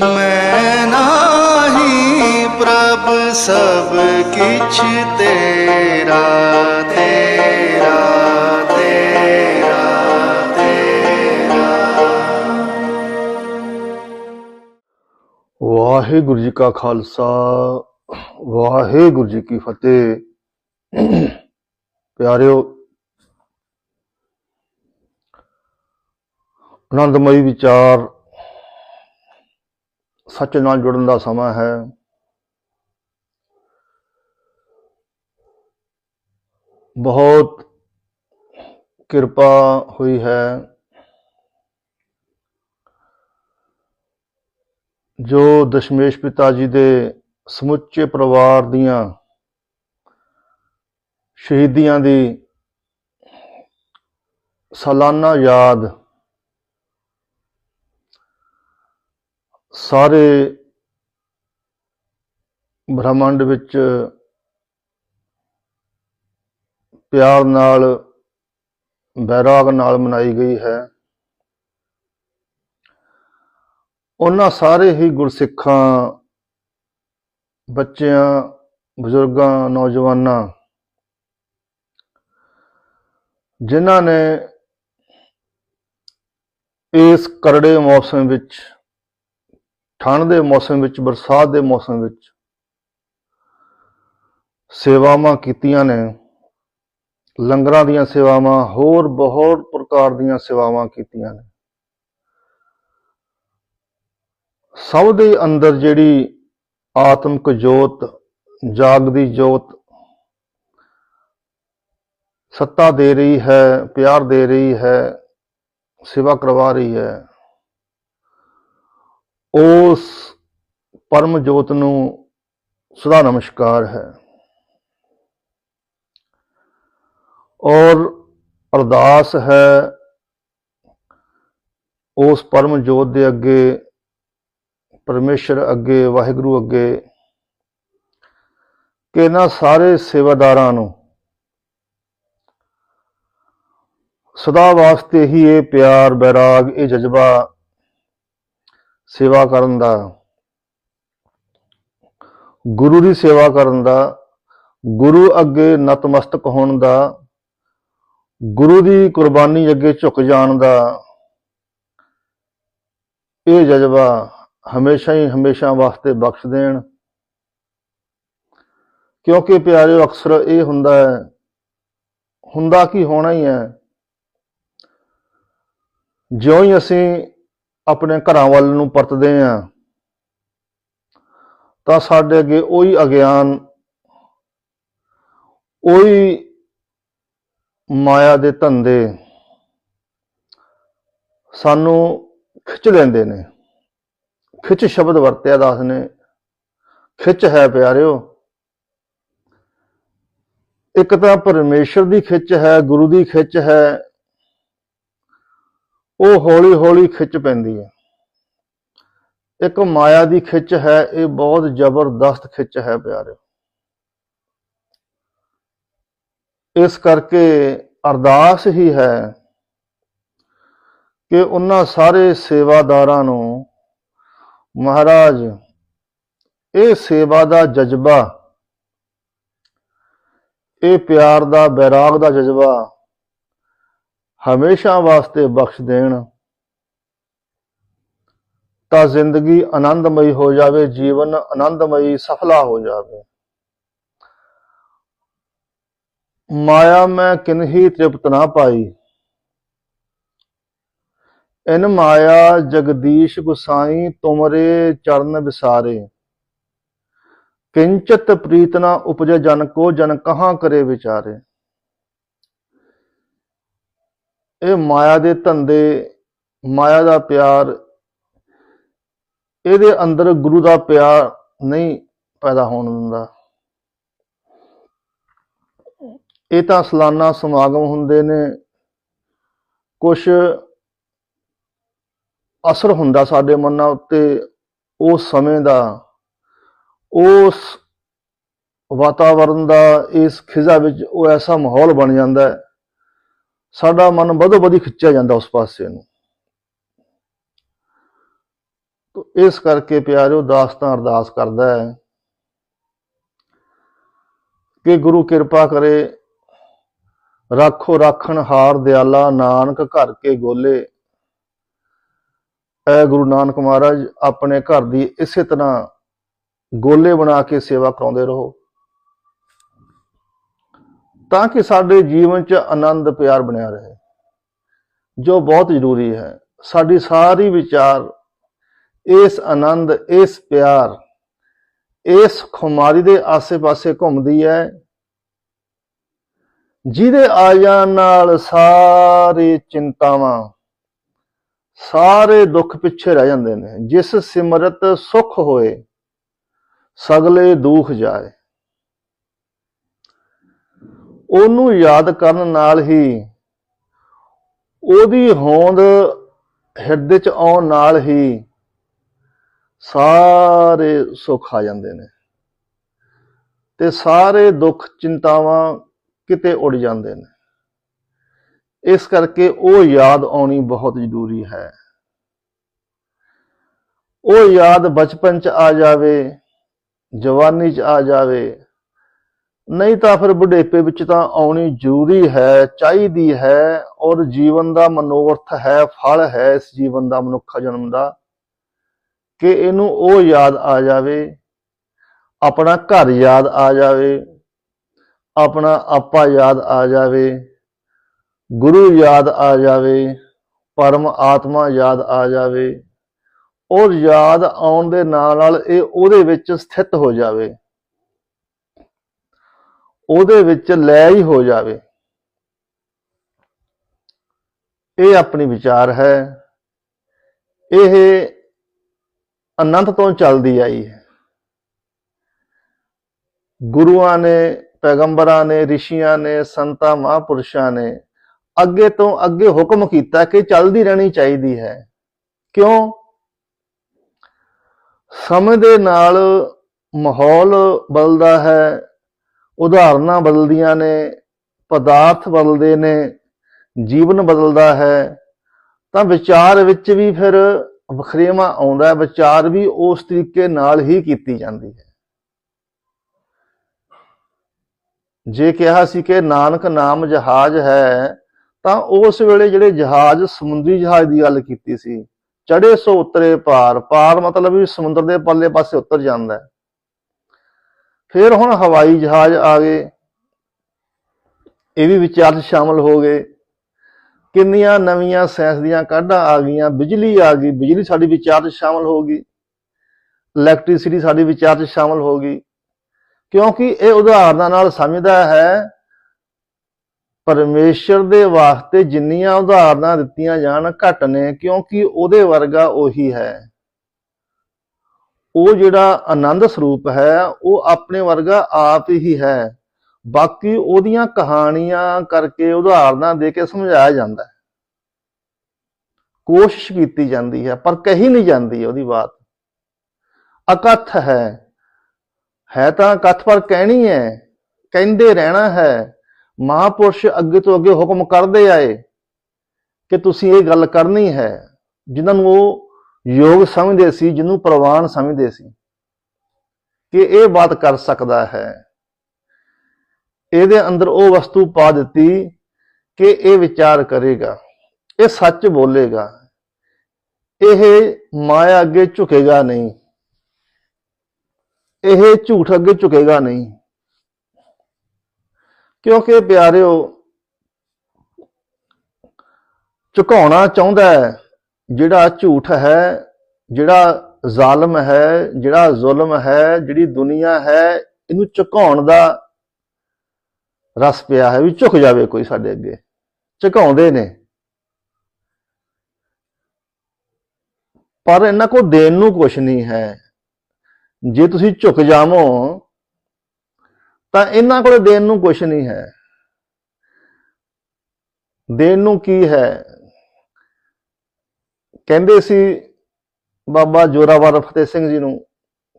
ਮੈਂ ਨਾਹੀ ਪ੍ਰਭ ਸਭ ਕਿਛ ਤੇਰਾ ਤੇਰਾ ਤੇਰਾ ਤੇਰਾ। ਵਾਹਿਗੁਰੂ ਜੀ ਕਾ ਖਾਲਸਾ, ਵਾਹਿਗੁਰੂ ਜੀ ਕੀ ਫਤਿਹ। ਪਿਆਰਿਓ, ਆਨੰਦਮਈ ਵਿਚਾਰ ਸੱਚ ਨਾਲ ਜੁੜਨ ਦਾ ਸਮਾਂ ਹੈ। ਬਹੁਤ ਕਿਰਪਾ ਹੋਈ ਹੈ ਜੋ ਦਸ਼ਮੇਸ਼ ਪਿਤਾ ਜੀ ਦੇ ਸਮੁੱਚੇ ਪਰਿਵਾਰ ਦੀਆਂ ਸ਼ਹੀਦੀਆਂ ਦੀ ਸਾਲਾਨਾ ਯਾਦ ਸਾਰੇ ਬ੍ਰਹਮੰਡ ਵਿੱਚ ਪਿਆਰ ਨਾਲ, ਬੈਰਾਗ ਨਾਲ ਮਨਾਈ ਗਈ ਹੈ। ਉਹਨਾਂ ਸਾਰੇ ਹੀ ਗੁਰਸਿੱਖਾਂ, ਬੱਚਿਆਂ, ਬਜ਼ੁਰਗਾਂ, ਨੌਜਵਾਨਾਂ ਜਿਨ੍ਹਾਂ ਨੇ ਇਸ ਕਰੜੇ ਮੌਸਮ ਵਿੱਚ ਠੰਡ ਦੇ ਮੌਸਮ ਵਿੱਚ, ਬਰਸਾਤ ਦੇ ਮੌਸਮ ਵਿੱਚ ਸੇਵਾਵਾਂ ਕੀਤੀਆਂ ਨੇ, ਲੰਗਰਾਂ ਦੀਆਂ ਸੇਵਾਵਾਂ, ਹੋਰ ਬਹੁਤ ਪ੍ਰਕਾਰ ਦੀਆਂ ਸੇਵਾਵਾਂ ਕੀਤੀਆਂ ਨੇ। ਸਭ ਦੇ ਅੰਦਰ ਜਿਹੜੀ ਆਤਮਿਕ ਜੋਤ, ਜਾਗਦੀ ਜੋਤ ਸੱਤਾ ਦੇ ਰਹੀ ਹੈ, ਪਿਆਰ ਦੇ ਰਹੀ ਹੈ, ਸੇਵਾ ਕਰਵਾ ਰਹੀ ਹੈ ਉਸ ਪਰਮ ਜੋਤ ਨੂੰ ਸਦਾ ਨਮਸਕਾਰ ਹੈ। ਔਰ ਅਰਦਾਸ ਹੈ ਉਸ ਪਰਮ ਜੋਤ ਦੇ ਅੱਗੇ, ਪਰਮੇਸ਼ਰ ਅੱਗੇ, ਵਾਹਿਗੁਰੂ ਅੱਗੇ ਕਿ ਇਹਨਾਂ ਸਾਰੇ ਸੇਵਾਦਾਰਾਂ ਨੂੰ ਸਦਾ ਵਾਸਤੇ ਹੀ ਇਹ ਪਿਆਰ, ਬੈਰਾਗ, ਇਹ ਜਜ਼ਬਾ ਸੇਵਾ ਕਰਨ ਦਾ, ਗੁਰੂ ਦੀ ਸੇਵਾ ਕਰਨ ਦਾ, ਗੁਰੂ ਅੱਗੇ ਨਤਮਸਤਕ ਹੋਣ ਦਾ, ਗੁਰੂ ਦੀ ਕੁਰਬਾਨੀ ਅੱਗੇ ਝੁਕ ਜਾਣ ਦਾ, ਇਹ ਜਜ਼ਬਾ ਹਮੇਸ਼ਾ ਹੀ ਹਮੇਸ਼ਾ ਵਾਸਤੇ ਬਖਸ਼ ਦੇਣ। ਕਿਉਂਕਿ ਪਿਆਰਿਓ, ਅਕਸਰ ਇਹ ਹੁੰਦਾ ਹੈ, ਹੁੰਦਾ ਕੀ ਹੋਣਾ ਹੀ ਹੈ। ਜਿਉਂ ਹੀ ਅਸੀਂ ਆਪਣੇ ਘਰਾਂ ਵੱਲ ਨੂੰ ਪਰਤਦੇ ਹਾਂ ਤਾਂ ਸਾਡੇ ਅੱਗੇ ਉਹੀ ਅਗਿਆਨ, ਉਹੀ ਮਾਇਆ ਦੇ ਧੰਦੇ ਸਾਨੂੰ ਖਿੱਚ ਲੈਂਦੇ ਨੇ। ਖਿੱਚ ਸ਼ਬਦ ਵਰਤਿਆ ਦਾਸ ਨੇ, ਖਿੱਚ ਹੈ ਪਿਆਰਿਓ। ਇੱਕ ਤਾਂ ਪਰਮੇਸ਼ਰ ਦੀ ਖਿੱਚ ਹੈ, ਗੁਰੂ ਦੀ ਖਿੱਚ ਹੈ ਉਹ ਹੌਲੀ ਹੌਲੀ ਖਿੱਚ ਪੈਂਦੀ ਹੈ। ਇੱਕ ਮਾਇਆ ਦੀ ਖਿੱਚ ਹੈ, ਇਹ ਬਹੁਤ ਜ਼ਬਰਦਸਤ ਖਿੱਚ ਹੈ ਪਿਆਰਿਓ। ਇਸ ਕਰਕੇ ਅਰਦਾਸ ਹੀ ਹੈ ਕਿ ਉਹਨਾਂ ਸਾਰੇ ਸੇਵਾਦਾਰਾਂ ਨੂੰ, ਮਹਾਰਾਜ, ਇਹ ਸੇਵਾ ਦਾ ਜਜ਼ਬਾ, ਇਹ ਪਿਆਰ ਦਾ ਬੈਰਾਗ ਦਾ ਜਜ਼ਬਾ ਹਮੇਸ਼ਾ ਵਾਸਤੇ ਬਖਸ਼ ਦੇਣ। ਤਾਂ ਜ਼ਿੰਦਗੀ ਆਨੰਦਮਈ ਹੋ ਜਾਵੇ, ਜੀਵਨ ਆਨੰਦਮਈ ਸਫਲਾ ਹੋ ਜਾਵੇ। ਮਾਇਆ ਮੈਂ ਕਿਨਹੀ ਤ੍ਰਿਪਤ ਨਾ ਪਾਈ। ਇਨ ਮਾਇਆ ਜਗਦੀਸ਼ ਗੁਸਾਈ ਤੁਮਰੇ ਚਰਨ ਵਿਸਾਰੇ। ਕਿੰਚਤ ਪ੍ਰੀਤਨਾ ਉਪਜੇ ਜਨ ਕੋ, ਜਨ ਕਹਾਂ ਕਰੇ ਵਿਚਾਰੇ। ਇਹ ਮਾਇਆ ਦੇ ਧੰਦੇ, ਮਾਇਆ ਦਾ ਪਿਆਰ, ਇਹਦੇ ਅੰਦਰ ਗੁਰੂ ਦਾ ਪਿਆਰ ਨਹੀਂ ਪੈਦਾ ਹੋਣ ਦਿੰਦਾ। ਇਹ ਤਾਂ ਸਲਾਨਾ ਸਮਾਗਮ ਹੁੰਦੇ ਨੇ। ਕੁਝ ਅਸਰ ਹੁੰਦਾ ਸਾਡੇ ਮਨਾਂ ਉੱਤੇ ਉਸ ਸਮੇਂ ਦਾ, ਉਸ ਵਾਤਾਵਰਣ ਦਾ, ਇਸ ਖਿਜ਼ਾ ਵਿੱਚ ਉਹ ਐਸਾ ਮਾਹੌਲ ਬਣ ਜਾਂਦਾ ਹੈ ਸਾਡਾ ਮਨ ਵਧੋ ਵਧੀ ਖਿੱਚਿਆ ਜਾਂਦਾ ਉਸ ਪਾਸੇ ਨੂੰ। ਤੋ ਇਸ ਕਰਕੇ ਪਿਆਰਿਓ, ਦਾਸ ਤਾਂ ਅਰਦਾਸ ਕਰਦਾ ਹੈ ਕਿ ਗੁਰੂ ਕਿਰਪਾ ਕਰੇ, ਰਾਖੋ ਰਾਖਣ ਹਾਰ ਦਿਆਲਾ, ਨਾਨਕ ਘਰ ਕੇ ਗੋਲੇ। ਐ ਗੁਰੂ ਨਾਨਕ ਮਹਾਰਾਜ, ਆਪਣੇ ਘਰ ਦੀ ਇਸੇ ਤਰ੍ਹਾਂ ਗੋਲੇ ਬਣਾ ਕੇ ਸੇਵਾ ਕਰਾਉਂਦੇ ਰਹੋ। ਤਾਂ ਕਿ ਸਾਡੇ ਜੀਵਨ 'ਚ ਆਨੰਦ ਪਿਆਰ ਬਣਿਆ ਰਹੇ। ਜੋ ਬਹੁਤ ਜ਼ਰੂਰੀ ਹੈ, ਸਾਡੀ ਸਾਰੀ ਵਿਚਾਰ, ਇਸ ਆਨੰਦ, ਇਸ ਪਿਆਰ, ਇਸ ਖੁਮਾਰੀ ਦੇ ਆਸੇ-ਪਾਸੇ ਘੁੰਮਦੀ ਹੈ, ਜਿਹਦੇ ਆ ਜਾਣ ਨਾਲ ਸਾਰੇ ਚਿੰਤਾਵਾਂ, ਸਾਰੇ ਦੁੱਖ ਪਿੱਛੇ ਰਹਿ ਜਾਂਦੇ ਨੇ। ਜਿਸ ਸਿਮਰਤ ਸੁਖ ਹੋਏ, ਸਗਲੇ ਦੁੱਖ ਜਾਏ। ਉਹਨੂੰ ਯਾਦ ਕਰਨ ਨਾਲ ਹੀ ਉਹਦੀ ਹੋਂਦ ਹਿਰਦੇ ਚ ਆਉਣ ਨਾਲ ਹੀ ਸਾਰੇ ਸੁੱਖ ਆ ਜਾਂਦੇ ਨੇ ਤੇ ਸਾਰੇ ਦੁੱਖ ਚਿੰਤਾਵਾਂ ਕਿਤੇ ਉੱਡ ਜਾਂਦੇ ਨੇ। ਇਸ ਕਰਕੇ ਉਹ ਯਾਦ ਆਉਣੀ ਬਹੁਤ ਜ਼ਰੂਰੀ ਹੈ। ਉਹ ਯਾਦ ਬਚਪਨ ਚ ਆ ਜਾਵੇ, ਜਵਾਨੀ ਚ ਆ ਜਾਵੇ ਨਹੀਂ ਤਾਂ ਫਿਰ ਬੁਢੇਪੇ ਵਿੱਚ ਤਾਂ ਆਉਣੀ ਜ਼ਰੂਰੀ ਹੈ, ਚਾਹੀਦੀ ਹੈ ਔਰ ਜੀਵਨ ਦਾ ਮਨੋਰਥ ਹੈ, ਫਲ ਹੈ ਇਸ ਜੀਵਨ ਦਾ, ਮਨੁੱਖਾ ਜਨਮ ਦਾ। ਕਿ ਇਹਨੂੰ ਉਹ ਯਾਦ ਆ ਜਾਵੇ, ਆਪਣਾ ਘਰ ਯਾਦ ਆ ਜਾਵੇ, ਆਪਣਾ ਆਪਾ ਯਾਦ ਆ ਜਾਵੇ, ਗੁਰੂ ਯਾਦ ਆ ਜਾਵੇ, ਪਰਮ ਆਤਮਾ ਯਾਦ ਆ ਜਾਵੇ, ਔਰ ਯਾਦ ਆਉਣ ਦੇ ਨਾਲ ਨਾਲ ਇਹ ਉਹਦੇ ਵਿੱਚ ਸਥਿਤ ਹੋ ਜਾਵੇ। ਉਹਦੇ ਵਿੱਚ ਲੈ ਹੀ ਹੋ ਜਾਵੇ। ਇਹ ਆਪਣੀ ਵਿਚਾਰ ਹੈ। ਇਹ ਅਨੰਤ ਤੋਂ ਚੱਲਦੀ ਆਈ ਹੈ। ਗੁਰੂਆਂ ਨੇ, ਪੈਗੰਬਰਾਂ ਨੇ, ਰਿਸ਼ੀਆਂ ਨੇ, ਸੰਤਾਂ, ਮਹਾਂਪੁਰਸ਼ਾਂ ਨੇ ਅੱਗੇ ਤੋਂ ਅੱਗੇ ਹੁਕਮ ਕੀਤਾ ਕਿ ਚੱਲਦੀ ਰਹਿਣੀ ਚਾਹੀਦੀ ਹੈ। ਕਿਉਂ? ਸਮੇਂ ਦੇ ਨਾਲ ਮਾਹੌਲ ਬਦਲਦਾ ਹੈ। ਉਦਾਹਰਨਾਂ ਬਦਲਦੀਆਂ ਨੇ, ਪਦਾਰਥ ਬਦਲਦੇ ਨੇ, ਜੀਵਨ ਬਦਲਦਾ ਹੈ। ਤਾਂ ਵਿਚਾਰ ਵਿੱਚ ਵੀ ਫਿਰ ਵਖਰੇਵਾ ਆਉਂਦਾ ਹੈ, ਵਿਚਾਰ ਵੀ ਉਸ ਤਰੀਕੇ ਨਾਲ ਹੀ ਕੀਤੀ ਜਾਂਦੀ ਹੈ। ਜੇ ਕਿਹਾ ਸੀ ਕਿ ਨਾਨਕ ਨਾਮ ਜਹਾਜ਼ ਹੈ, ਤਾਂ ਉਸ ਵੇਲੇ ਜਿਹੜੇ ਜਹਾਜ਼, ਸਮੁੰਦਰੀ ਜਹਾਜ਼ ਦੀ ਗੱਲ ਕੀਤੀ ਸੀ ਚੜੇ ਸੋ ਉਤਰੇ ਪਾਰ ਪਾਰ ਮਤਲਬ ਵੀ ਸਮੁੰਦਰ ਦੇ ਪੱਲੇ ਪਾਸੇ ਉਤਰ ਜਾਂਦਾ ਹੈ। ਫਿਰ ਹੁਣ ਹਵਾਈ ਜਹਾਜ਼ ਆ ਗਏ। ਇਹ ਵੀ ਵਿਚਾਰ 'ਚ ਸ਼ਾਮਲ ਹੋ ਗਏ। ਕਿੰਨੀਆਂ ਨਵੀਆਂ ਸਾਇੰਸ ਦੀਆਂ ਕਾਢਾਂ ਆ ਗਈਆਂ। ਬਿਜਲੀ ਆ ਗਈ। ਬਿਜਲੀ ਸਾਡੀ ਵਿਚਾਰ 'ਚ ਸ਼ਾਮਲ ਹੋ ਗਈ। ਇਲੈਕਟ੍ਰਿਸਿਟੀ ਸਾਡੀ ਵਿਚਾਰ 'ਚ ਸ਼ਾਮਲ ਹੋ ਗਈ। ਕਿਉਂਕਿ ਇਹ ਉਦਾਹਰਨਾਂ ਨਾਲ ਸਮਝਦਾ ਹੈ, ਪਰਮੇਸ਼ਰ ਦੇ ਵਾਸਤੇ ਜਿੰਨੀਆਂ ਉਦਾਹਰਨਾਂ ਦਿੱਤੀਆਂ ਜਾਣ ਘੱਟ ਨੇ, ਕਿਉਂਕਿ ਉਹਦੇ ਵਰਗਾ ਉਹੀ ਹੈ। ਉਹ ਜਿਹੜਾ ਆਨੰਦ ਸਰੂਪ ਹੈ, ਉਹ ਆਪਣੇ ਵਰਗਾ ਆਪ ਹੀ ਹੈ। ਬਾਕੀ ਉਹਦੀਆਂ ਕਹਾਣੀਆਂ ਕਰਕੇ ਉਦਾਹਰਨਾਂ ਦੇ ਕੇ ਸਮਝਾਇਆ ਜਾਂਦਾ ਹੈ। ਕੋਸ਼ਿਸ਼ ਕੀਤੀ ਜਾਂਦੀ ਹੈ, ਪਰ ਕਹੀ ਨਹੀਂ ਜਾਂਦੀ ਉਹਦੀ ਬਾਤ। ਅਕਥ ਹੈ। ਹੈ ਤਾਂ ਕਥ ਪਰ ਕਹਿਣੀ ਹੈ, ਕਹਿੰਦੇ ਰਹਿਣਾ ਹੈ। ਮਹਾਪੁਰਸ਼ ਅੱਗੇ ਤੋਂ ਅੱਗੇ ਹੁਕਮ ਕਰਦੇ ਆਏ ਕਿ ਤੁਸੀਂ ਇਹ ਗੱਲ ਕਰਨੀ ਹੈ। ਜਿਨ੍ਹਾਂ ਨੂੰ ਉਹ ਯੋਗ ਸਮਝਦੇ ਸੀ, ਜਿਹਨੂੰ ਪ੍ਰਵਾਨ ਸਮਝਦੇ ਸੀ, ਕਿ ਇਹ ਬਾਤ ਕਰ ਸਕਦਾ ਹੈ। ਇਹਦੇ ਅੰਦਰ ਉਹ ਵਸਤੂ ਪਾ ਦਿੱਤੀ ਕਿ ਇਹ ਵਿਚਾਰ ਕਰੇਗਾ, ਇਹ ਸੱਚ ਬੋਲੇਗਾ, ਇਹ ਮਾਇਆ ਅੱਗੇ ਝੁਕੇਗਾ ਨਹੀਂ, ਇਹ ਝੂਠ ਅੱਗੇ ਝੁਕੇਗਾ ਨਹੀਂ। ਕਿਉਂਕਿ ਪਿਆਰਿਓ, ਝੁਕਾਉਣਾ ਚਾਹੁੰਦਾ ਹੈ ਜਿਹੜਾ ਝੂਠ ਹੈ, ਜਿਹੜਾ ਜ਼ਾਲਮ ਹੈ, ਜਿਹੜਾ ਜ਼ੁਲਮ ਹੈ, ਜਿਹੜੀ ਦੁਨੀਆ ਹੈ, ਇਹਨੂੰ ਝੁਕਾਉਣ ਦਾ ਰਸ ਪਿਆ ਹੈ ਵੀ ਝੁਕ ਜਾਵੇ ਕੋਈ ਸਾਡੇ ਅੱਗੇ। ਝੁਕਾਉਂਦੇ ਨੇ। ਪਰ ਇਹਨਾਂ ਕੋਲ ਦੇਣ ਨੂੰ ਕੁਝ ਨਹੀਂ ਹੈ। ਜੇ ਤੁਸੀਂ ਝੁਕ ਜਾਵੋ, ਤਾਂ ਇਹਨਾਂ ਕੋਲ ਦੇਣ ਨੂੰ ਕੁਝ ਨਹੀਂ ਹੈ। ਦੇਣ ਨੂੰ ਕੀ ਹੈ? ਕਹਿੰਦੇ ਸੀ ਬਾਬਾ ਜੋਰਾਵਰ ਫਤਿਹ ਸਿੰਘ ਜੀ ਨੂੰ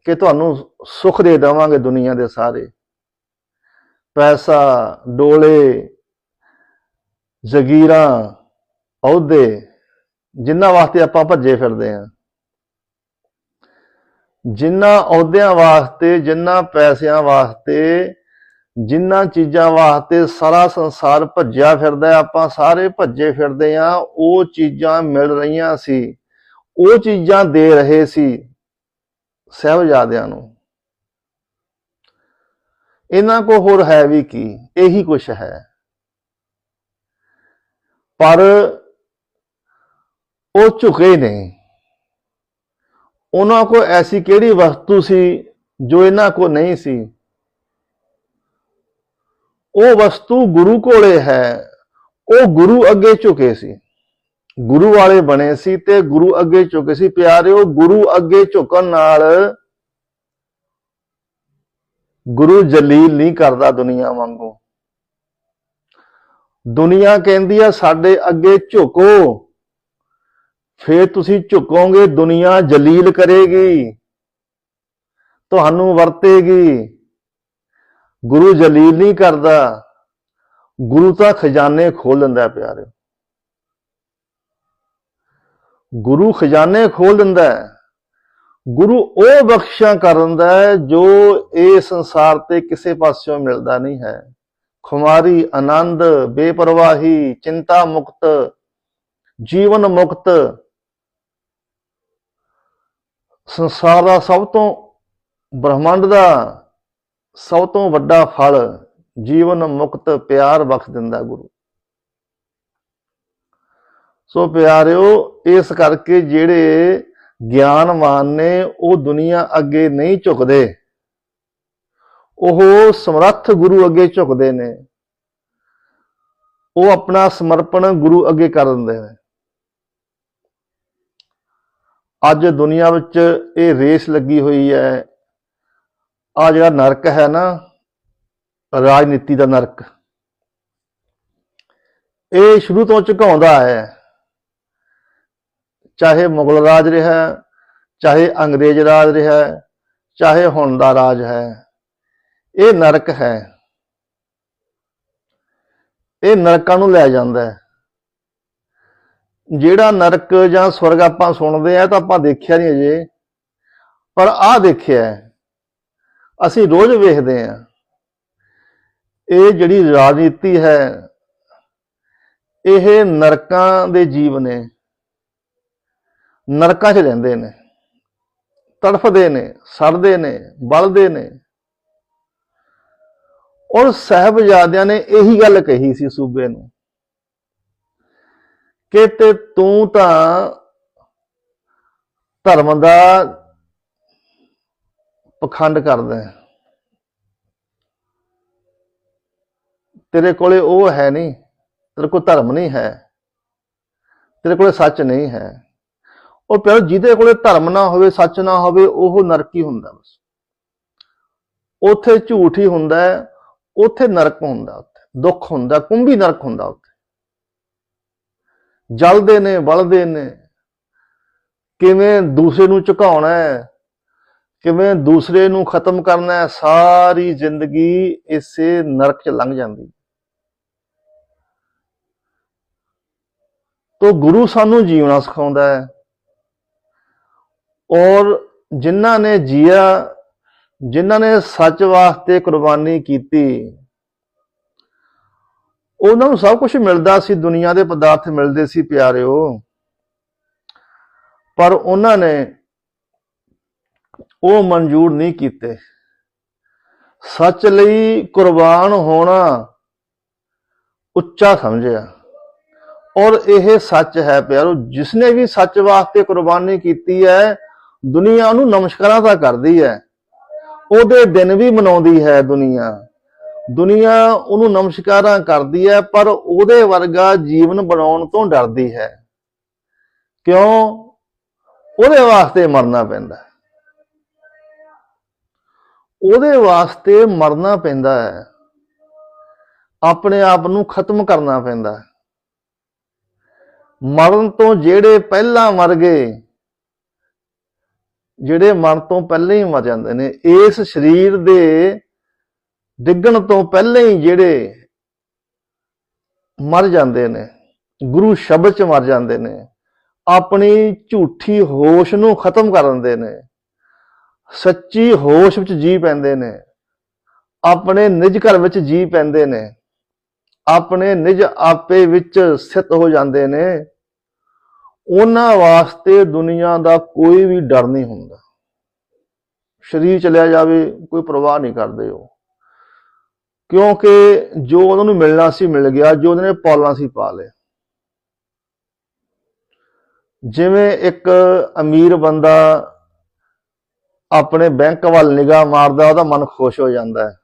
ਕਿ ਤੁਹਾਨੂੰ ਸੁੱਖ ਦੇ ਦੇਵਾਂਗੇ ਦੁਨੀਆ ਦੇ ਸਾਰੇ। ਪੈਸਾ, ਡੋਲੇ, ਜ਼ਗੀਰਾਂ, ਅਹੁਦੇ, ਜਿੰਨਾ ਵਾਸਤੇ ਆਪਾਂ ਭੱਜੇ ਫਿਰਦੇ ਆਂ। ਜਿੰਨਾ ਅਹੁਦਿਆਂ ਵਾਸਤੇ, ਜਿੰਨਾ ਪੈਸਿਆਂ ਵਾਸਤੇ ਜਿਨ੍ਹਾਂ ਚੀਜ਼ਾਂ ਵਾਸਤੇ ਸਾਰਾ ਸੰਸਾਰ ਭੱਜਿਆ ਫਿਰਦਾ ਆਪਾਂ ਸਾਰੇ ਭੱਜੇ ਫਿਰਦੇ ਆ ਉਹ ਚੀਜ਼ਾਂ ਮਿਲ ਰਹੀਆਂ ਸੀ। ਉਹ ਚੀਜ਼ਾਂ ਦੇ ਰਹੇ ਸੀ ਸਹਿਬਜ਼ਾਦਿਆਂ ਨੂੰ। ਇਹਨਾਂ ਕੋ ਹੋਰ ਹੈ ਵੀ ਕੀ? ਇਹੀ ਕੁਛ ਹੈ। ਪਰ ਉਹ ਝੁਕੇ ਨਹੀਂ ਉਹਨਾਂ ਕੋ ਐਸੀ ਕਿਹੜੀ ਵਸਤੂ ਸੀ ਜੋ ਇਹਨਾਂ ਕੋ ਨਹੀਂ ਸੀ? ਉਹ ਵਸਤੂ ਗੁਰੂ ਕੋਲੇ ਹੈ, ਉਹ ਗੁਰੂ ਅੱਗੇ ਝੁਕੇ ਸੀ। ਗੁਰੂ ਵਾਲੇ ਬਣੇ ਸੀ ਤੇ ਗੁਰੂ ਅੱਗੇ ਝੁਕੇ ਸੀ। ਪਿਆਰਿਓ, ਗੁਰੂ ਅੱਗੇ ਝੁਕਣ ਨਾਲ ਗੁਰੂ ਜਲੀਲ ਨਹੀਂ ਕਰਦਾ ਦੁਨੀਆ ਵਾਂਗੂ। ਦੁਨੀਆ ਕਹਿੰਦੀ ਆ, ਸਾਡੇ ਅੱਗੇ ਝੁਕੋ। ਫੇਰ ਤੁਸੀਂ ਝੁਕੋਗੇ, ਦੁਨੀਆ ਜਲੀਲ ਕਰੇਗੀ, ਤੁਹਾਨੂੰ ਵਰਤੇਗੀ। ਗੁਰੂ ਜਲੀਲ ਨਹੀਂ ਕਰਦਾ। ਗੁਰੂ ਤਾਂ ਖਜ਼ਾਨੇ ਖੋਲ ਲੈਂਦਾ ਹੈ ਪਿਆਰਿਓ। ਗੁਰੂ ਖਜ਼ਾਨੇ ਖੋਲ ਦਿੰਦਾ ਹੈ। ਗੁਰੂ ਉਹ ਬਖਸ਼ਾਂ ਕਰ ਦਿੰਦਾ ਹੈ ਜੋ ਇਹ ਸੰਸਾਰ ਤੇ ਕਿਸੇ ਪਾਸਿਓਂ ਮਿਲਦਾ ਨਹੀਂ ਹੈ। ਖੁਮਾਰੀ ਆਨੰਦ, ਬੇਪਰਵਾਹੀ, ਚਿੰਤਾ ਮੁਕਤ, ਜੀਵਨ ਮੁਕਤ ਸੰਸਾਰ ਦਾ ਸਭ ਤੋਂ ਬ੍ਰਹਮੰਡ ਦਾ ਸਭ ਤੋਂ ਵੱਡਾ ਫਲ ਜੀਵਨ ਮੁਕਤ ਪਿਆਰ ਬਖਸ਼ ਦਿੰਦਾ ਗੁਰੂ। ਸੋ ਪਿਆਰਿਓ, ਇਸ ਕਰਕੇ ਜਿਹੜੇ ਗਿਆਨਵਾਨ ਨੇ, ਉਹ ਦੁਨੀਆ ਅੱਗੇ ਨਹੀਂ ਝੁਕਦੇ। ਉਹ ਸਮਰੱਥ ਗੁਰੂ ਅੱਗੇ ਝੁਕਦੇ ਨੇ। ਉਹ ਆਪਣਾ ਸਮਰਪਣ ਗੁਰੂ ਅੱਗੇ ਕਰ ਦਿੰਦੇ ਨੇ। ਅੱਜ ਦੁਨੀਆ ਵਿੱਚ ਇਹ ਰੇਸ ਲੱਗੀ ਹੋਈ ਹੈ ਆ ਜਿਹੜਾ ਨਰਕ ਹੈ ਨਾ, ਰਾਜਨੀਤੀ ਦਾ ਨਰਕ। ਇਹ ਸ਼ੁਰੂ ਤੋਂ ਝੁਕਾਉਂਦਾ ਹੈ। ਚਾਹੇ ਮੁਗਲ ਰਾਜ ਰਿਹਾ ਚਾਹੇ ਅੰਗਰੇਜ਼ ਰਾਜ ਰਿਹਾ ਚਾਹੇ ਹੁਣ ਦਾ ਰਾਜ ਹੈ। ਇਹ ਨਰਕ ਹੈ। ਇਹ ਨਰਕਾਂ ਨੂੰ ਲੈ ਜਾਂਦਾ ਹੈ। ਜਿਹੜਾ ਨਰਕ ਜਾਂ ਸਵਰਗ ਆਪਾਂ ਸੁਣਦੇ ਆ ਤਾਂ ਆਪਾਂ ਦੇਖਿਆ ਨਹੀਂ ਅਜੇ, ਪਰ ਆਹ ਦੇਖਿਆ ਹੈ। ਅਸੀਂ ਰੋਜ਼ ਵੇਖਦੇ ਆ ਇਹ ਜਿਹੜੀ ਰਾਜਨੀਤੀ ਹੈ, ਇਹ ਨਰਕਾਂ ਦੇ ਜੀਵ ਨੇ, ਨਰਕਾਂ 'ਚ ਰਹਿੰਦੇ ਨੇ। ਤੜਫਦੇ ਨੇ, ਸੜਦੇ ਨੇ, ਬਲਦੇ ਨੇ। ਔਰ ਸਹਿਬਜ਼ਾਦਿਆਂ ਨੇ ਇਹੀ ਗੱਲ ਕਹੀ ਸੀ ਸੂਬੇ ਨੂੰ ਕਿ ਤੇ ਤੂੰ ਤਾਂ ਧਰਮ ਦਾ ਪਖੰਡ ਕਰਦਾ ਹੈ ਤੇਰੇ ਕੋਲੇ ਉਹ ਹੈ ਨਹੀਂ, ਤੇਰੇ ਕੋਲ ਧਰਮ ਨਹੀਂ ਹੈ, ਤੇਰੇ ਕੋਲੇ ਸੱਚ ਨਹੀਂ ਹੈ। ਉਹ ਪਿਆਰ, ਜਿਹਦੇ ਕੋਲੇ ਧਰਮ ਨਾ ਹੋਵੇ, ਸੱਚ ਨਾ ਹੋਵੇ, ਉਹ ਨਰਕੀ ਹੁੰਦਾ ਬਸ। ਉੱਥੇ ਝੂਠ ਹੀ ਹੁੰਦਾ ਉੱਥੇ ਨਰਕ ਹੁੰਦਾ ਉੱਥੇ, ਦੁੱਖ ਹੁੰਦਾ, ਕੁੰਭੀ ਨਰਕ ਹੁੰਦਾ ਉੱਥੇ। ਜਲਦੇ ਨੇ ਬਲਦੇ ਨੇ, ਕਿਵੇਂ ਦੂਸਰੇ ਨੂੰ ਝੁਕਾਉਣਾ ਹੈ ਕਿਵੇਂ ਦੂਸਰੇ ਨੂੰ ਖਤਮ ਕਰਨਾ ਹੈ, ਸਾਰੀ ਜ਼ਿੰਦਗੀ ਇਸੇ ਨਰਕ 'ਚ ਲੰਘ ਜਾਂਦੀ। ਤੋ ਗੁਰੂ ਸਾਨੂੰ ਜੀਵਣਾ ਸਿਖਾਉਂਦਾ ਹੈ। ਔਰ ਜਿਨ੍ਹਾਂ ਨੇ ਜੀਆ, ਜਿਨ੍ਹਾਂ ਨੇ ਸੱਚ ਵਾਸਤੇ ਕੁਰਬਾਨੀ ਕੀਤੀ, ਉਹਨਾਂ ਨੂੰ ਸਭ ਕੁਝ ਮਿਲਦਾ ਸੀ, ਦੁਨੀਆ ਦੇ ਪਦਾਰਥ ਮਿਲਦੇ ਸੀ, ਪਿਆਰਿਓ। ਪਰ ਉਹਨਾਂ ਨੇ ਉਹ ਮਨਜ਼ੂਰ ਨਹੀਂ ਕੀਤੇ। ਸੱਚ ਲਈ ਕੁਰਬਾਨ ਹੋਣਾ ਉੱਚਾ ਸਮਝਿਆ। ਔਰ ਇਹ ਸੱਚ ਹੈ ਪਿਆਰੋ, ਜਿਸਨੇ ਵੀ ਸੱਚ ਵਾਸਤੇ ਕੁਰਬਾਨੀ ਕੀਤੀ ਹੈ, ਦੁਨੀਆ ਉਹਨੂੰ ਨਮਸਕਾਰਾਂ ਤਾਂ ਕਰਦੀ ਹੈ। ਉਹਦੇ ਦਿਨ ਵੀ ਮਨਾਉਂਦੀ ਹੈ ਦੁਨੀਆ। ਦੁਨੀਆ ਉਹਨੂੰ ਨਮਸਕਾਰਾਂ ਕਰਦੀ ਹੈ, ਪਰ ਉਹਦੇ ਵਰਗਾ ਜੀਵਨ ਬਣਾਉਣ ਤੋਂ ਡਰਦੀ ਹੈ। ਕਿਉਂ? ਉਹਦੇ ਵਾਸਤੇ ਮਰਨਾ ਪੈਂਦਾ। ਉਹਦੇ ਵਾਸਤੇ ਮਰਨਾ ਪੈਂਦਾ ਹੈ। ਆਪਣੇ ਆਪ ਨੂੰ ਖਤਮ ਕਰਨਾ ਪੈਂਦਾ ਹੈ। ਮਰਨ ਤੋਂ ਜਿਹੜੇ ਪਹਿਲਾਂ ਮਰ ਗਏ, ਜਿਹੜੇ ਮਰਨ ਤੋਂ ਪਹਿਲਾਂ ਹੀ ਮਰ ਜਾਂਦੇ ਨੇ, ਇਸ ਸਰੀਰ ਦੇ ਡਿੱਗਣ ਤੋਂ ਪਹਿਲਾਂ ਹੀ ਜਿਹੜੇ ਮਰ ਜਾਂਦੇ ਨੇ, ਗੁਰੂ ਸ਼ਬਦ ਚ ਮਰ ਜਾਂਦੇ ਨੇ, ਆਪਣੀ ਝੂਠੀ ਹੋਸ਼ ਨੂੰ ਖਤਮ ਕਰ ਦਿੰਦੇ ਨੇ। ਸੱਚੀ ਹੋਸ਼ ਵਿੱਚ ਜੀ ਪੈਂਦੇ ਨੇ। ਆਪਣੇ ਨਿਜ ਘਰ ਵਿੱਚ ਜੀ ਪੈਂਦੇ ਨੇ। ਆਪਣੇ ਨਿਜ ਆਪੇ ਵਿੱਚ ਸਥਿਤ ਹੋ ਜਾਂਦੇ ਨੇ। ਉਹਨਾਂ ਵਾਸਤੇ ਦੁਨੀਆ ਦਾ ਕੋਈ ਵੀ ਡਰ ਨਹੀਂ ਹੁੰਦਾ। ਸ਼ਰੀਰ ਚਲਿਆ ਜਾਵੇ, ਕੋਈ ਪਰਵਾਹ ਨਹੀਂ ਕਰਦੇ ਉਹ। ਕਿਉਂਕਿ ਜੋ ਉਹਨਾਂ ਨੂੰ ਮਿਲਣਾ ਸੀ, ਮਿਲ ਗਿਆ। ਜੋ ਉਹਨਾਂ ਨੇ ਪਾਲਣਾ ਸੀ, ਪਾ ਲਿਆ ਜਿਵੇਂ ਇੱਕ ਅਮੀਰ ਬੰਦਾ ਆਪਣੇ ਬੈਂਕ ਵੱਲ ਨਿਗਾਹ ਮਾਰਦਾ, ਉਹਦਾ ਮਨ ਖੁਸ਼ ਹੋ ਜਾਂਦਾ ਹੈ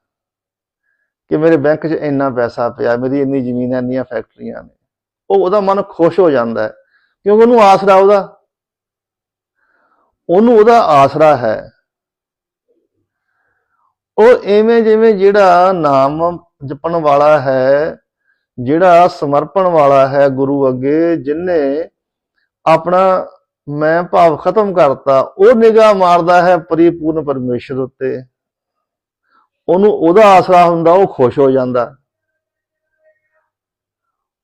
ਕਿ ਮੇਰੇ ਬੈਂਕ 'ਚ ਇੰਨਾ ਪੈਸਾ ਪਿਆ, ਮੇਰੀ ਇੰਨੀ ਜ਼ਮੀਨ ਹੈ, ਇੰਨੀਆਂ ਫੈਕਟਰੀਆਂ ਨੇ। ਉਹ, ਉਹਦਾ ਮਨ ਖੁਸ਼ ਹੋ ਜਾਂਦਾ ਹੈ ਕਿਉਂਕਿ ਉਹਨੂੰ ਆਸਰਾ ਉਹਦਾ। ਉਹਨੂੰ ਉਹਦਾ ਆਸਰਾ ਹੈ। ਉਹ ਐਵੇਂ ਜਿਵੇਂ ਜਿਹੜਾ ਨਾਮ ਜਪਣ ਵਾਲਾ ਹੈ, ਜਿਹੜਾ ਸਮਰਪਣ ਵਾਲਾ ਹੈ ਗੁਰੂ ਅੱਗੇ, ਜਿਨੇ ਆਪਣਾ ਮੈਂ ਭਾਵ ਖਤਮ ਕਰਤਾ। ਉਹ ਨਿਗਾਹ ਮਾਰਦਾ ਹੈ ਪਰਿਪੂਰਨ ਪਰਮੇਸ਼ਰ ਉੱਤੇ। ਉਹਨੂੰ ਉਹਦਾ ਆਸਰਾ ਹੁੰਦਾ, ਉਹ ਖੁਸ਼ ਹੋ ਜਾਂਦਾ।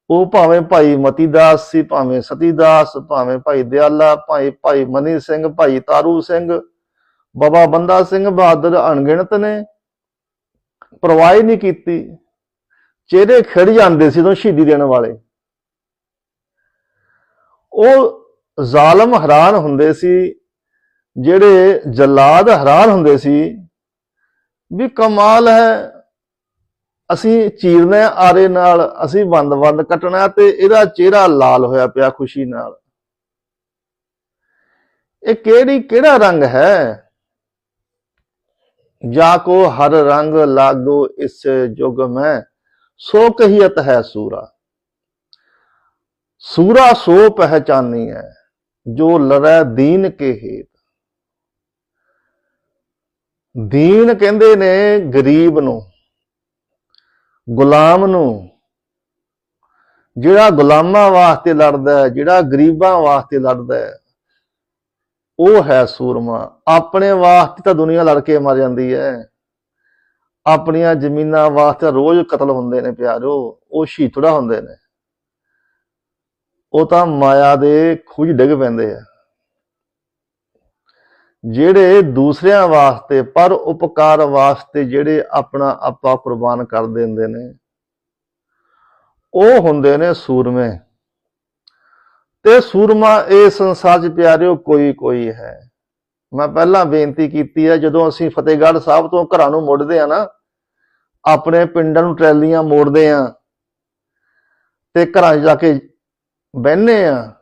ਉਹ ਭਾਵੇਂ ਭਾਈ ਮਤੀਦਾਸ ਸੀ, ਭਾਵੇਂ ਸਤੀਦਾਸ, ਭਾਵੇਂ ਭਾਈ ਦਿਆਲਾ, ਭਾਈ ਭਾਈ ਮਨੀ ਸਿੰਘ, ਭਾਈ ਤਾਰੂ ਸਿੰਘ, ਬਾਬਾ ਬੰਦਾ ਸਿੰਘ ਬਹਾਦਰ ਅਣਗਿਣਤ ਨੇ। ਪਰਵਾਹ ਨਹੀਂ ਕੀਤੀ। ਚਿਹਰੇ ਖਿੜ ਜਾਂਦੇ ਸੀ ਜਦੋਂ ਸ਼ਹੀਦੀ ਦੇਣ ਵਾਲੇ। ਉਹ ਜ਼ਾਲਮ ਹੈਰਾਨ ਹੁੰਦੇ ਸੀ, ਜਿਹੜੇ ਜਲਾਦ ਹੈਰਾਨ ਹੁੰਦੇ ਸੀ ਵੀ ਕਮਾਲ ਹੈ, ਅਸੀਂ ਚੀਰਨੇ ਆਰੇ ਨਾਲ, ਅਸੀਂ ਬੰਦ-ਬੰਦ ਕੱਟਣਾ ਤੇ ਇਹਦਾ ਚਿਹਰਾ ਲਾਲ ਹੋਇਆ ਪਿਆ ਖੁਸ਼ੀ ਨਾਲ। ਇਹ ਕਿਹੜੀ, ਕਿਹੜਾ ਰੰਗ ਹੈ? ਜਾ ਕੋ ਹਰ ਰੰਗ ਲਾਗੋ ਇਸ ਜੁਗ ਮੈਂ, ਸੋ ਕਹੀਤ ਹੈ ਸੂਰਾ। ਸੂਰਾ ਸੋ ਪਹਿਚਾਨੀ ਹੈ। ਜੋ ਲੜੈ ਦੀਨ ਕੇ ਹੇਤ। ਦੀਨ ਕਹਿੰਦੇ ਨੇ ਗਰੀਬ ਨੂੰ, ਗੁਲਾਮ ਨੂੰ। ਜਿਹੜਾ ਗੁਲਾਮਾਂ ਵਾਸਤੇ ਲੜਦਾ ਹੈ, ਜਿਹੜਾ ਗਰੀਬਾਂ ਵਾਸਤੇ ਲੜਦਾ ਹੈ, ਉਹ ਹੈ ਸੂਰਮਾ। ਆਪਣੇ ਵਾਸਤੇ ਤਾਂ ਦੁਨੀਆ ਲੜ ਕੇ ਮਰ ਜਾਂਦੀ ਹੈ। ਆਪਣੀਆਂ ਜ਼ਮੀਨਾਂ ਵਾਸਤੇ ਰੋਜ਼ ਕਤਲ ਹੁੰਦੇ ਨੇ ਪਿਆਰੋ, ਉਹ ਸ਼ਹੀਦੜਾ ਹੁੰਦੇ ਨੇ। ਉਹ ਤਾਂ ਮਾਇਆ ਦੇ ਖੂਜ ਡਿੱਗ ਪੈਂਦੇ ਆ। ਜਿਹੜੇ ਦੂਸਰਿਆਂ ਵਾਸਤੇ, ਪਰ ਉਪਕਾਰ ਵਾਸਤੇ ਜਿਹੜੇ ਆਪਣਾ ਆਪਾ ਕੁਰਬਾਨ ਕਰ ਦਿੰਦੇ ਨੇ, ਉਹ ਹੁੰਦੇ ਨੇ ਸੂਰਮੇ। ਤੇ ਸੂਰਮਾ ਇਹ ਸੰਸਾਰ 'ਚ ਪਿਆਰਿਓ ਕੋਈ ਕੋਈ ਹੈ। ਮੈਂ ਪਹਿਲਾਂ ਬੇਨਤੀ ਕੀਤੀ ਹੈ ਜਦੋਂ ਅਸੀਂ ਫਤਿਹਗੜ੍ਹ ਸਾਹਿਬ ਤੋਂ ਘਰਾਂ ਨੂੰ ਮੁੜਦੇ ਆ ਨਾ, ਆਪਣੇ ਪਿੰਡਾਂ ਨੂੰ ਟਰੈਲੀਆਂ ਮੋੜਦੇ ਆ, ਤੇ ਘਰਾਂ 'ਚ ਜਾ ਕੇ ਬਹਿਨੇ ਆ।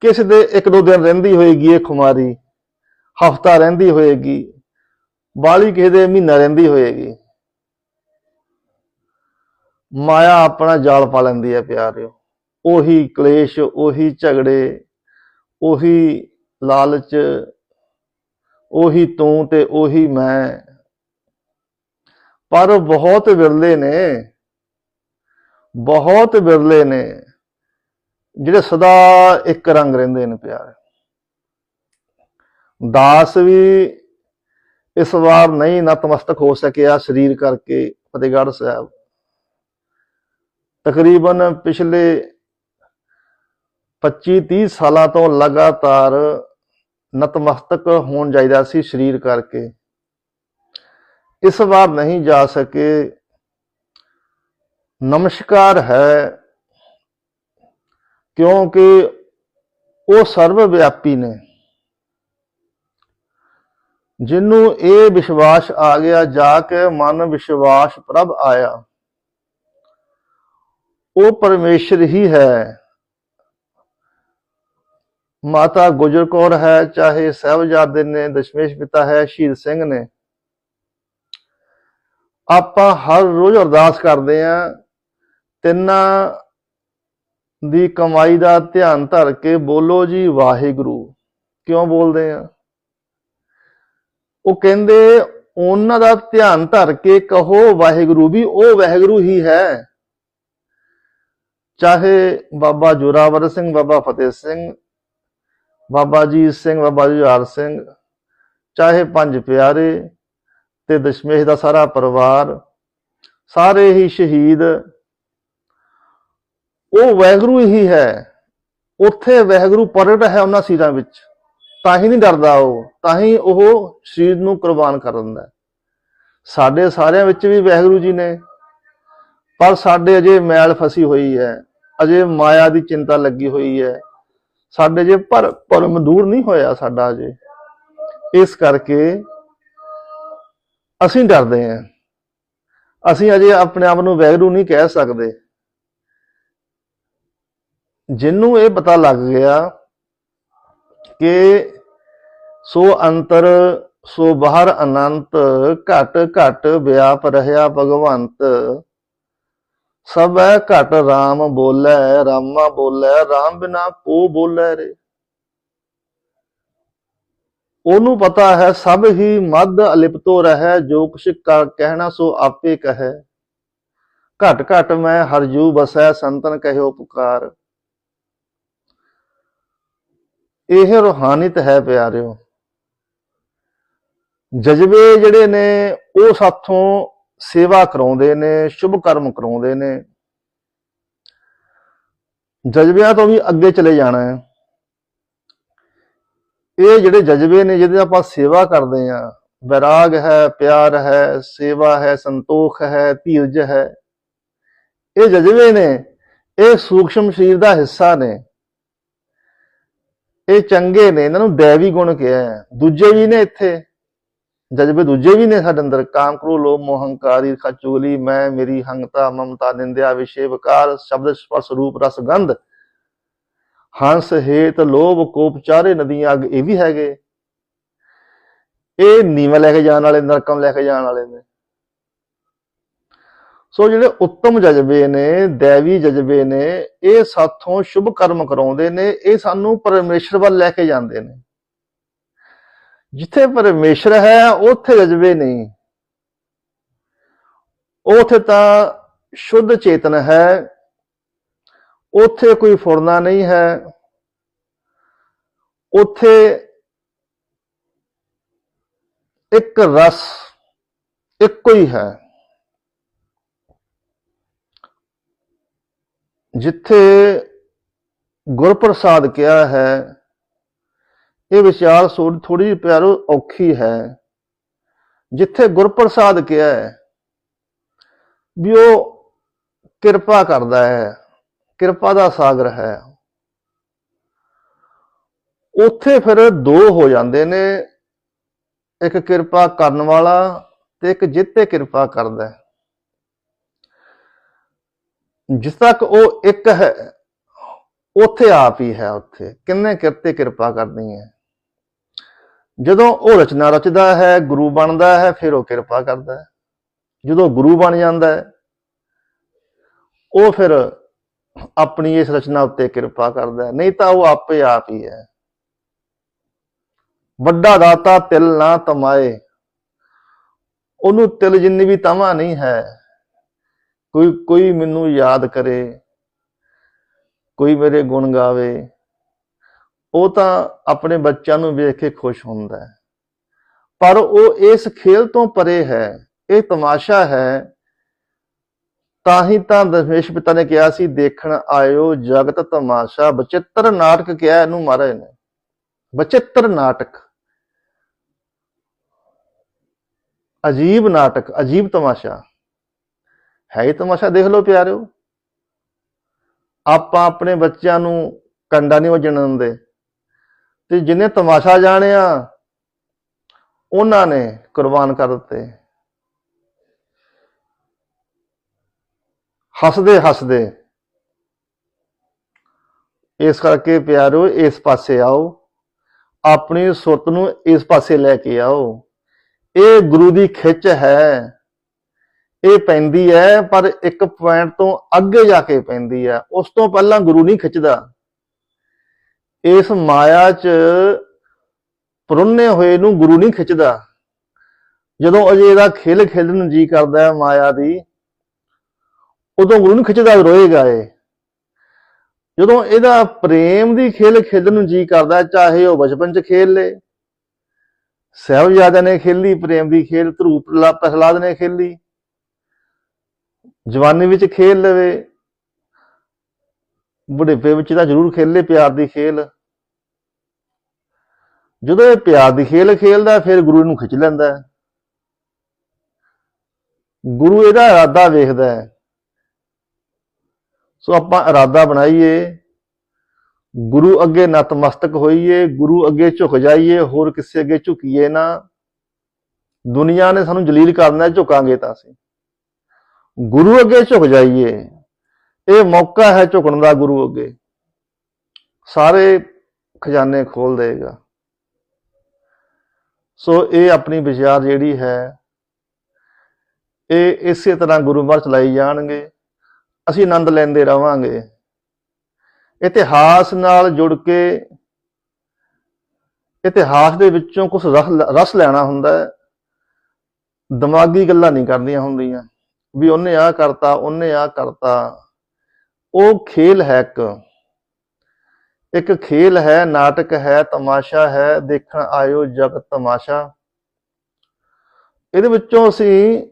ਕਿਸੇ ਦੇ ਇੱਕ ਦੋ ਦਿਨ ਰਹਿੰਦੀ ਹੋਏਗੀ ਇਹ ਖੁਮਾਰੀ, ਹਫਤਾ ਰਹਿੰਦੀ ਹੋਏਗੀ, ਬਾਲੀ ਕਿਸੇ ਦੇ ਮਹੀਨਾ ਰਹਿੰਦੀ ਹੋਏਗੀ। ਮਾਇਆ ਆਪਣਾ ਜਾਲ ਪਾ ਲੈਂਦੀ ਹੈ ਪਿਆਰਿਓ। ਉਹੀ ਕਲੇਸ਼, ਉਹੀ ਝਗੜੇ, ਉਹੀ ਲਾਲਚ, ਉਹੀ ਤੂੰ ਤੇ ਉਹੀ ਮੈਂ। ਪਰ ਬਹੁਤ ਵਿਰਲੇ ਨੇ, ਬਹੁਤ ਵਿਰਲੇ ਨੇ। ਜਿਹੜੇ ਸਦਾ ਇੱਕ ਰੰਗ ਰਹਿੰਦੇ ਨੇ ਪਿਆਰੇ। ਦਾਸ ਵੀ ਇਸ ਵਾਰ ਨਹੀਂ ਨਤਮਸਤਕ ਹੋ ਸਕਿਆ ਸਰੀਰ ਕਰਕੇ ਫਤਿਹਗੜ੍ਹ ਸਾਹਿਬ। ਤਕਰੀਬਨ ਪਿਛਲੇ 25 30 ਸਾਲਾਂ ਤੋਂ ਲਗਾਤਾਰ ਨਤਮਸਤਕ ਹੋਣ ਜਾਈਦਾ ਸੀ ਸਰੀਰ ਕਰਕੇ। ਇਸ ਵਾਰ ਨਹੀਂ ਜਾ ਸਕੇ। ਨਮਸਕਾਰ ਹੈ ਕਿਉਂਕਿ ਉਹ ਸਰਵ ਵਿਆਪੀ ਨੇ। ਜਿਹਨੂੰ ਇਹ ਵਿਸ਼ਵਾਸ ਆ ਗਿਆ, ਜਾ ਕੇ ਮਨ ਵਿਸ਼ਵਾਸ ਪ੍ਰਭ ਆਇਆ। ਉਹ ਪਰਮੇਸ਼ਰ ਹੀ ਹੈ। ਮਾਤਾ ਗੁਜਰ ਕੌਰ ਹੈ, ਚਾਹੇ ਸਾਹਿਬਜ਼ਾਦੇ ਨੇ, ਦਸ਼ਮੇਸ਼ ਪਿਤਾ ਹੈ, ਸ਼ਹੀਦ ਸਿੰਘ ਨੇ। ਆਪਾਂ ਹਰ ਰੋਜ਼ ਅਰਦਾਸ ਕਰਦੇ ਆਂ ਤਿੰਨਾਂ ਦੀ ਕਮਾਈ ਦਾ ਧਿਆਨ ਧਰ ਕੇ ਬੋਲੋ ਜੀ, ਵਾਹਿਗੁਰੂ। ਕਿਉਂ ਬੋਲਦੇ ਆ? ਉਹ ਕਹਿੰਦੇ, ਉਹਨਾਂ ਦਾ ਧਿਆਨ ਧਰ ਕੇ ਕਹੋ, ਵਾਹਿਗੁਰੂ ਵੀ ਉਹ ਵਾਹਿਗੁਰੂ ਹੀ ਹੈ। ਚਾਹੇ ਬਾਬਾ ਜੋਰਾਵਰ ਸਿੰਘ, ਬਾਬਾ ਫਤਿਹ ਸਿੰਘ, ਬਾਬਾ ਜੀ ਸਿੰਘ, ਬਾਬਾ ਜੁਝਾਰ ਸਿੰਘ, ਚਾਹੇ ਪੰਜ ਪਿਆਰੇ ਤੇ ਦਸ਼ਮੇਸ਼ ਦਾ ਸਾਰਾ ਪਰਿਵਾਰ, ਸਾਰੇ ਹੀ ਸ਼ਹੀਦ ਉਹ ਵਾਹਿਗੁਰੂ ਹੀ ਹੈ। ਉੱਥੇ ਵਾਹਿਗੁਰੂ ਪ੍ਰਗਟ ਹੈ ਉਹਨਾਂ ਸ਼ੀਰਾਂ ਵਿੱਚ। ਤਾਂ ਹੀ ਨਹੀਂ ਡਰਦਾ ਉਹ, ਤਾਂ ਹੀ ਉਹ ਸਰੀਰ ਨੂੰ ਕੁਰਬਾਨ ਕਰ ਦਿੰਦਾ ਸਾਡੇ ਸਾਰਿਆਂ ਵਿੱਚ ਵੀ ਵਾਹਿਗੁਰੂ ਜੀ ਨੇ, ਪਰ ਸਾਡੇ ਅਜੇ ਮੈਲ ਫਸੀ ਹੋਈ ਹੈ, ਅਜੇ ਮਾਇਆ ਦੀ ਚਿੰਤਾ ਲੱਗੀ ਹੋਈ ਹੈ। ਸਾਡੇ ਜੇ ਪਰ ਪਰਮ ਦੂਰ ਨਹੀਂ ਹੋਇਆ ਸਾਡਾ ਅਜੇ। ਇਸ ਕਰਕੇ ਅਸੀਂ ਡਰਦੇ ਹਾਂ। ਅਸੀਂ ਅਜੇ ਆਪਣੇ ਆਪ ਨੂੰ ਵੈਗਰੂ ਨਹੀਂ ਕਹਿ ਸਕਦੇ। ਜਿਹਨੂੰ ਇਹ ਪਤਾ ਲੱਗ ਗਿਆ ਕਿ ਸੋ ਅੰਤਰ, ਸੋ ਬਾਹਰ ਅਨੰਤ, ਘਟ ਘਟ ਵਿਆਪ ਰਹਾ ਭਗਵੰਤ। ਸਭ ਹੈ ਘਟ RAM ਬੋਲੇ, ਰਾਮਾ ਬੋਲੇ RAM ਬਿਨਾ ਕੋ ਬੋਲੇ ਰੇ। ਉਹਨੂੰ ਪਤਾ ਹੈ ਸਭ ਹੀ ਮਦ ਅਲਿਪਤੋ ਰਹਿ, ਜੋ ਕੁਛ ਕਹਿਣਾ ਸੋ ਆਪੇ ਕਹੈ। ਘਟ ਘਟ ਮੈਂ ਹਰਜੂ ਬਸੈ, ਸੰਤਨ ਕਹਿਓ ਪੁਕਾਰ। ਇਹ ਰੂਹਾਨੀਤ ਹੈ ਪਿਆਰਿਓ। ਜਜ਼ਬੇ ਜਿਹੜੇ ਨੇ, ਉਹ ਸਾਥੋਂ ਸੇਵਾ ਕਰਾਉਂਦੇ ਨੇ, ਸ਼ੁਭ ਕਰਮ ਕਰਾਉਂਦੇ ਨੇ। ਜਜ਼ਬਿਆਂ ਤੋਂ ਵੀ ਅੱਗੇ ਚਲੇ ਜਾਣਾ ਹੈ। ਇਹ ਜਿਹੜੇ ਜਜ਼ਬੇ ਨੇ, ਜਿਹਦੇ ਆਪਾਂ ਸੇਵਾ ਕਰਦੇ ਆ ਵਿਰਾਗ ਹੈ, ਪਿਆਰ ਹੈ, ਸੇਵਾ ਹੈ, ਸੰਤੋਖ ਹੈ, ਧੀਰਜ ਹੈ। ਇਹ ਜਜ਼ਬੇ ਨੇ, ਇਹ ਸੂਖਸ਼ਮ ਸਰੀਰ ਦਾ ਹਿੱਸਾ ਨੇ। ਇਹ ਚੰਗੇ ਨੇ, ਇਹਨਾਂ ਨੂੰ ਦੇਵੀ ਗੁਣ ਕਿਹਾ ਹੈ। ਦੂਜੇ ਵੀ ਨੇ ਇੱਥੇ। ਜਜ਼ਬੇ ਦੂਜੇ ਵੀ ਨੇ ਸਾਡੇ ਅੰਦਰ। ਕਾਮ ਕ੍ਰੋ ਲੋਭ, ਮੋਹ, ਹੰਕਾਰੀ ਖਚੂਲੀ ਮੈਂ, ਮੇਰੀ, ਹੰਗਤਾ, ਮਮਤਾ, ਨਿੰਦਿਆ ਵਿਸ਼ੇ ਵਿਕਾਰ ਸ਼ਬਦ, ਸਪਰਸ਼, ਰੂਪ, ਰਸ, ਗੰਧ। ਹੰਸ, ਹੇਤ, ਲੋਭ, ਕੋਪ, ਚਾਰੇ, ਨਦੀਆਂ, ਅੱਗ, ਇਹ ਵੀ ਹੈਗੇ। ਇਹ ਨੀਵੇਂ ਲੈ ਕੇ ਜਾਣ ਵਾਲੇ, ਨਰਕਮ ਲੈ ਕੇ ਜਾਣ ਵਾਲੇ ਨੇ। ਸੋ ਜਿਹੜੇ ਉੱਤਮ ਜਜ਼ਬੇ ਨੇ, ਦੇਵੀ ਜਜ਼ਬੇ ਨੇ, ਇਹ ਸਾਥੋਂ ਸ਼ੁਭ ਕਰਮ ਕਰਾਉਂਦੇ ਨੇ, ਇਹ ਸਾਨੂੰ ਪਰਮੇਸ਼ਰ ਵੱਲ ਲੈ ਕੇ ਜਾਂਦੇ ਨੇ। ਜਿੱਥੇ ਪਰਮੇਸ਼ਰ ਹੈ, ਉੱਥੇ ਜਜ਼ਬੇ ਨਹੀਂ। ਉੱਥੇ ਤਾਂ ਸ਼ੁੱਧ ਚੇਤਨ ਹੈ, ਉੱਥੇ ਕੋਈ ਫੁਰਨਾ ਨਹੀਂ ਹੈ, ਉੱਥੇ ਇੱਕ ਰਸ ਇੱਕੋ ਹੀ ਹੈ। ਜਿੱਥੇ ਗੁਰਪ੍ਰਸਾਦ ਕਿਹਾ ਹੈ, ਇਹ ਵਿਚਾਰ ਥੋੜੀ ਜਿਹੀ ਪਿਆਰੋ ਔਖੀ ਹੈ। ਜਿੱਥੇ ਗੁਰਪ੍ਰਸਾਦ ਕਿਹਾ ਹੈ, ਵੀ ਉਹ ਕਿਰਪਾ ਕਰਦਾ ਹੈ, ਕਿਰਪਾ ਦਾ ਸਾਗਰ ਹੈ। ਉੱਥੇ ਫਿਰ ਦੋ ਹੋ ਜਾਂਦੇ ਨੇ, ਇੱਕ ਕਿਰਪਾ ਕਰਨ ਵਾਲਾ ਤੇ ਇੱਕ ਜਿੱਤੇ ਕਿਰਪਾ ਕਰਦਾ ਹੈ। ਜਿਸ ਤੱਕ ਉਹ ਇੱਕ ਹੈ, ਉੱਥੇ ਆਪ ਹੀ ਹੈ ਉੱਥੇ। ਕਿੰਨੇ ਕਿਰਤੇ ਕਿਰਪਾ ਕਰਨੀ ਹੈ? ਜਦੋਂ ਉਹ ਰਚਨਾ ਰਚਦਾ ਹੈ, ਗੁਰੂ ਬਣਦਾ ਹੈ, ਫਿਰ ਉਹ ਕਿਰਪਾ ਕਰਦਾ ਹੈ। ਜਦੋਂ ਗੁਰੂ ਬਣ ਜਾਂਦਾ ਹੈ, ਉਹ ਫਿਰ ਆਪਣੀ ਇਸ ਰਚਨਾ ਉੱਤੇ ਕਿਰਪਾ ਕਰਦਾ ਹੈ। ਨਹੀਂ ਤਾਂ ਉਹ ਆਪੇ ਆਪ ਹੀ ਹੈ। ਵੱਡਾ ਦਾਤਾ ਤਿਲ ਨਾ ਤਮਾਏ। ਉਹਨੂੰ ਤਿਲ ਜਿੰਨੀ ਵੀ ਤਮਾ ਨਹੀਂ ਹੈ ਕੋਈ ਕੋਈ ਮੈਨੂੰ ਯਾਦ ਕਰੇ, ਕੋਈ ਮੇਰੇ ਗੁਣ ਗਾਵੇ, ਉਹ ਤਾਂ ਆਪਣੇ ਬੱਚਿਆਂ ਨੂੰ ਵੇਖ ਕੇ ਖੁਸ਼ ਹੁੰਦਾ ਹੈ। ਪਰ ਉਹ ਇਸ ਖੇਲ ਤੋਂ ਪਰੇ ਹੈ, ਇਹ ਤਮਾਸ਼ਾ ਹੈ। ਤਾਂ ਹੀ ਤਾਂ ਦਸ਼ਮੇਸ਼ ਪਿਤਾ ਨੇ ਕਿਹਾ ਸੀ, ਦੇਖਣ ਆਇਓ ਜਗਤ ਤਮਾਸ਼ਾ। ਬਚਿੱਤਰ ਨਾਟਕ ਕਿਹਾ ਇਹਨੂੰ ਮਹਾਰਾਜ ਨੇ। ਬਚਿੱਤਰ ਨਾਟਕ। ਅਜੀਬ ਨਾਟਕ, ਅਜੀਬ ਤਮਾਸ਼ਾ। ਹੈ ਹੀ ਤਮਾਸ਼ਾ ਦੇਖ ਲਓ ਪਿਆਰਿਓ। ਆਪਾਂ ਆਪਣੇ ਬੱਚਿਆਂ ਨੂੰ ਕੰਡਾ ਨਹੀਂ ਵਜਣ ਦਿੰਦੇ। ਤੇ ਜਿਨੇ ਤਮਾਸ਼ਾ ਜਾਣਿਆ ਉਹਨਾਂ ਨੇ ਕੁਰਬਾਨ ਕਰ ਦਿੱਤੇ। ਹੱਸਦੇ ਹੱਸਦੇ, ਇਸ ਕਰਕੇ ਪਿਆਰੋ ਇਸ ਪਾਸੇ ਆਓ। ਆਪਣੀ ਸੁਰਤ ਨੂੰ ਇਸ ਪਾਸੇ ਲੈ ਕੇ ਆਓ। ਇਹ ਗੁਰੂ ਦੀ ਖਿੱਚ ਹੈ। ਇਹ ਪੈਂਦੀ ਹੈ, ਪਰ ਇੱਕ ਪੁਆਇੰਟ ਤੋਂ ਅੱਗੇ ਜਾ ਕੇ ਪੈਂਦੀ ਹੈ। ਉਸ ਤੋਂ ਪਹਿਲਾਂ ਗੁਰੂ ਨਹੀਂ ਖਿੱਚਦਾ। ਇਸ ਮਾਇਆ 'ਚ ਪਰੁੰਨੇ ਹੋਏ ਨੂੰ ਗੁਰੂ ਨਹੀਂ ਖਿੱਚਦਾ। ਜਦੋਂ ਅਜੇ ਇਹਦਾ ਖੇਲ ਖੇਡਣ ਨੂੰ ਜੀ ਕਰਦਾ ਹੈ ਮਾਇਆ ਦੀ, ਉਦੋਂ ਗੁਰੂ ਨੂੰ ਖਿੱਚਦਾ ਰੋਏਗਾ ਏ ਜਦੋਂ ਇਹਦਾ ਪ੍ਰੇਮ ਦੀ ਖੇਲ ਖੇਡਣ ਨੂੰ ਜੀ ਕਰਦਾ ਚਾਹੇ ਉਹ ਬਚਪਨ 'ਚ ਖੇਲ ਲੇ, ਸਾਹਿਬਜ਼ਾਦਿਆਂ ਨੇ ਖੇਲੀ, ਪ੍ਰੇਮ ਦੀ ਖੇਲ ਧਰੂਪ ਪ੍ਰਹਲਾਦ ਨੇ ਖੇਲੀ ਜਵਾਨੀ ਵਿੱਚ ਖੇਲ ਲਵੇ। ਬੁਢੇਪੇ ਵਿੱਚ ਤਾਂ ਜ਼ਰੂਰ ਖੇਲੇ ਪਿਆਰ ਦੀ ਖੇਲ। ਜਦੋਂ ਇਹ ਪਿਆਰ ਦੀ ਖੇਲ ਖੇਲਦਾ ਫਿਰ ਗੁਰੂ ਨੂੰ ਖਿੱਚ ਲੈਂਦਾ ਗੁਰੂ ਇਹਦਾ ਇਰਾਦਾ ਵੇਖਦਾ ਹੈ। ਸੋ ਆਪਾਂ ਇਰਾਦਾ ਬਣਾਈਏ। ਗੁਰੂ ਅੱਗੇ ਨਤਮਸਤਕ ਹੋਈਏ ਗੁਰੂ ਅੱਗੇ ਝੁਕ ਜਾਈਏ ਹੋਰ ਕਿਸੇ ਅੱਗੇ ਝੁਕੀਏ ਨਾ। ਦੁਨੀਆ ਨੇ ਸਾਨੂੰ ਜਲੀਲ ਕਰਨਾ ਹੈ, ਝੁਕਾਂਗੇ ਤਾਂ ਅਸੀਂ। ਗੁਰੂ ਅੱਗੇ ਝੁਕ ਜਾਈਏ। ਇਹ ਮੌਕਾ ਹੈ ਝੁਕਣ ਦਾ ਗੁਰੂ ਅੱਗੇ। ਸਾਰੇ ਖਜ਼ਾਨੇ ਖੋਲ ਦੇਗਾ। ਸੋ ਇਹ ਆਪਣੀ ਵਿਚਾਰ ਜਿਹੜੀ ਹੈ, ਇਹ ਇਸੇ ਤਰ੍ਹਾਂ ਗੁਰੂ ਮਰ ਚਲਾਈ ਜਾਣਗੇ। ਅਸੀਂ ਆਨੰਦ ਲੈਂਦੇ ਰਵਾਂਗੇ। ਇਤਿਹਾਸ ਨਾਲ ਜੁੜ ਕੇ, ਇਤਿਹਾਸ ਦੇ ਵਿੱਚੋਂ ਕੁਝ ਰਸ ਲੈਣਾ ਹੁੰਦਾ ਹੈ। ਦਿਮਾਗੀ ਗੱਲਾਂ ਨਹੀਂ ਕਰਨੀਆਂ ਹੁੰਦੀਆਂ। ਵੀ ਉਹਨੇ ਆ ਕਰਤਾ, ਉਹਨੇ ਆ ਕਰਤਾ। ਉਹ ਖੇਲ ਹੈ ਇੱਕ। ਇੱਕ ਖੇਲ ਹੈ, ਨਾਟਕ ਹੈ, ਤਮਾਸ਼ਾ ਹੈ, ਦੇਖਣ ਆਇਓ ਜਗਤ ਤਮਾਸ਼ਾ। ਇਹਦੇ ਵਿੱਚੋਂ ਅਸੀਂ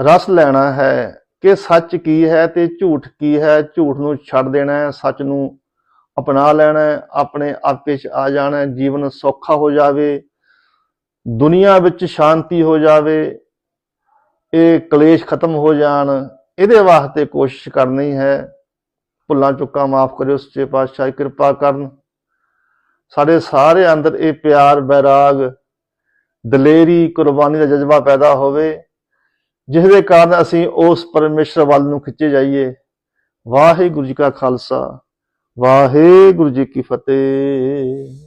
ਰਸ ਲੈਣਾ ਹੈ ਕਿ ਸੱਚ ਕੀ ਹੈ ਤੇ ਝੂਠ ਕੀ ਹੈ। ਝੂਠ ਨੂੰ ਛੱਡ ਦੇਣਾ ਹੈ, ਸੱਚ ਨੂੰ ਅਪਣਾ ਲੈਣਾ ਹੈ, ਆਪਣੇ ਆਪੇ 'ਚ ਆ ਜਾਣਾ ਹੈ, ਜੀਵਨ ਸੌਖਾ ਹੋ ਜਾਵੇ, ਦੁਨੀਆ ਵਿੱਚ ਸ਼ਾਂਤੀ ਹੋ ਜਾਵੇ ਇਹ ਕਲੇਸ਼ ਖਤਮ ਹੋ ਜਾਣ, ਇਹਦੇ ਵਾਸਤੇ ਕੋਸ਼ਿਸ਼ ਕਰਨੀ ਹੈ। ਭੁੱਲਾਂ ਚੁੱਕਾਂ ਮਾਫ ਕਰਿਓ ਸੱਚੇ ਪਾਤਸ਼ਾਹ ਕਿਰਪਾ ਕਰਨ। ਸਾਡੇ ਸਾਰੇ ਅੰਦਰ ਇਹ ਪਿਆਰ, ਬੈਰਾਗ, ਦਲੇਰੀ, ਕੁਰਬਾਨੀ ਦਾ ਜਜ਼ਬਾ ਪੈਦਾ ਹੋਵੇ ਜਿਸ ਦੇ ਕਾਰਨ ਅਸੀਂ ਉਸ ਪਰਮੇਸ਼ਰ ਵੱਲ ਨੂੰ ਖਿੱਚੇ ਜਾਈਏ। ਵਾਹਿਗੁਰੂ ਜੀ ਕਾ ਖਾਲਸਾ, ਵਾਹਿਗੁਰੂ ਜੀ ਕੀ ਫਤਿਹ।